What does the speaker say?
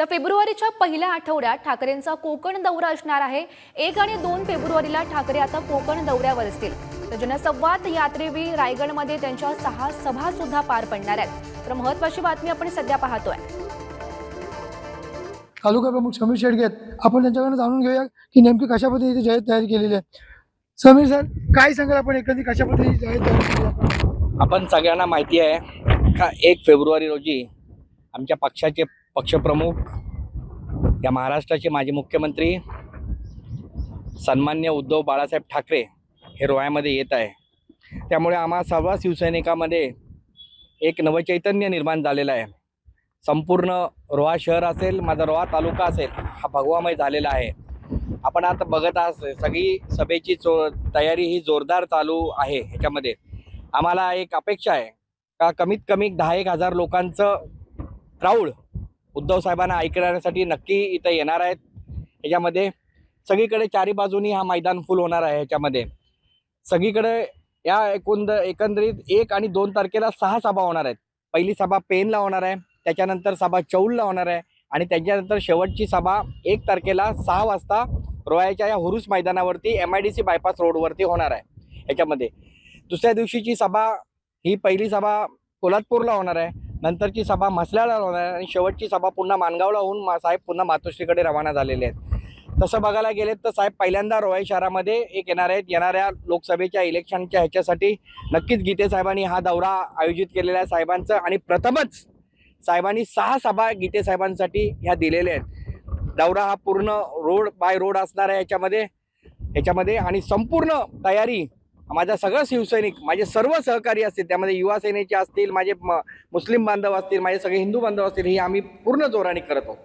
तर फेब्रुवारीच्या पहिल्या आठवड्यात ठाकरेंचा कोकण दौरा असणार आहे. एक आणि दोन फेब्रुवारीला ठाकरे आता कोकण दौऱ्यावर असतील. तर जनसंवाद यात्रेवेळी रायगडमध्ये त्यांच्या सहा सभा सुद्धा पार पडणार आहेत. तर महत्वाची बातमी आपण सध्या पाहतोय. तालुका प्रमुख समीर शेडगे आपण त्यांच्याकडनं जाणून घेऊया की नेमकी कशा पद्धतीची जाहीर तयारी केलेली आहे. समीर सर काय सांगाल आपण एकंदरीत कशा पद्धतीची जाहीर तयारी केली आपण आपण सगळ्यांना माहिती आहे का एक फेब्रुवारी रोजी आमच्या पक्षाचे पक्षप्रमुख या महाराष्ट्राचे माजी मुख्यमंत्री सन्मान्य उद्धव बाळासाहेब ठाकरे हे रोह्यामध्ये येत आहे. त्यामुळे आम्हा सर्व शिवसैनिकामध्ये एक नवचैतन्य निर्माण झालेलं आहे. संपूर्ण रोहा शहर असेल माझा रोहा तालुका असेल हा भगवामय झालेला आहे. आपण आता बघत आहात सगळी सभेची चो तयारी ही जोरदार चालू आहे ह्याच्यामध्ये. आम्हाला एक अपेक्षा आहे का कमीत कमी दहा एक हजार लोकांचं क्राऊड उद्धव साहेबांना ऐकण्यासाठी नक्की इथं येणार आहेत. याच्यामध्ये सगळीकडे चारी बाजूनी हा मैदान फुल होणार आहे ह्याच्यामध्ये सगळीकडे या एकूण एकंदरीत एक आणि दोन तारखेला सहा सभा होणार आहेत. पहिली सभा पेनला होणार आहे त्याच्यानंतर सभा चौलला होणार आहे आणि त्याच्यानंतर शेवटची सभा एक तारखेला सहा वाजता रोयाच्या या हुरुस मैदानावरती M I D C bypass रोडवरती होणार आहे याच्यामध्ये. दुसऱ्या दिवशीची सभा ही पहिली सभा कोल्हापूरला होणार आहे. नंतरची सभा मसल्याला होणार आणि शेवटची सभा पुन्हा मानगावला होऊन मा साहेब पुन्हा मातोश्रीकडे रवाना झालेले आहेत. तसं बघायला गेले तर साहेब पहिल्यांदा रोहाई शहरामध्ये एक येणार आहेत. येणाऱ्या लोकसभेच्या इलेक्शनच्या ह्याच्यासाठी नक्कीच गीते साहेबांनी हा दौरा आयोजित केलेला आहे साहेबांचं आणि प्रथमच साहेबांनी सहा सभा गीते साहेबांसाठी ह्या दिलेल्या आहेत. दौरा हा पूर्ण रोड बाय रोड असणार आहे याच्यामध्ये ह्याच्यामध्ये आणि संपूर्ण तयारी माझा सगळं शिवसैनिक माझे सर्व सहकारी असतील त्यामध्ये युवा सेनेचे असतील माझे मुस्लिम बांधव असतील माझे सगळे हिंदू बांधव असतील हे आम्ही पूर्ण जोराने करत आहोत.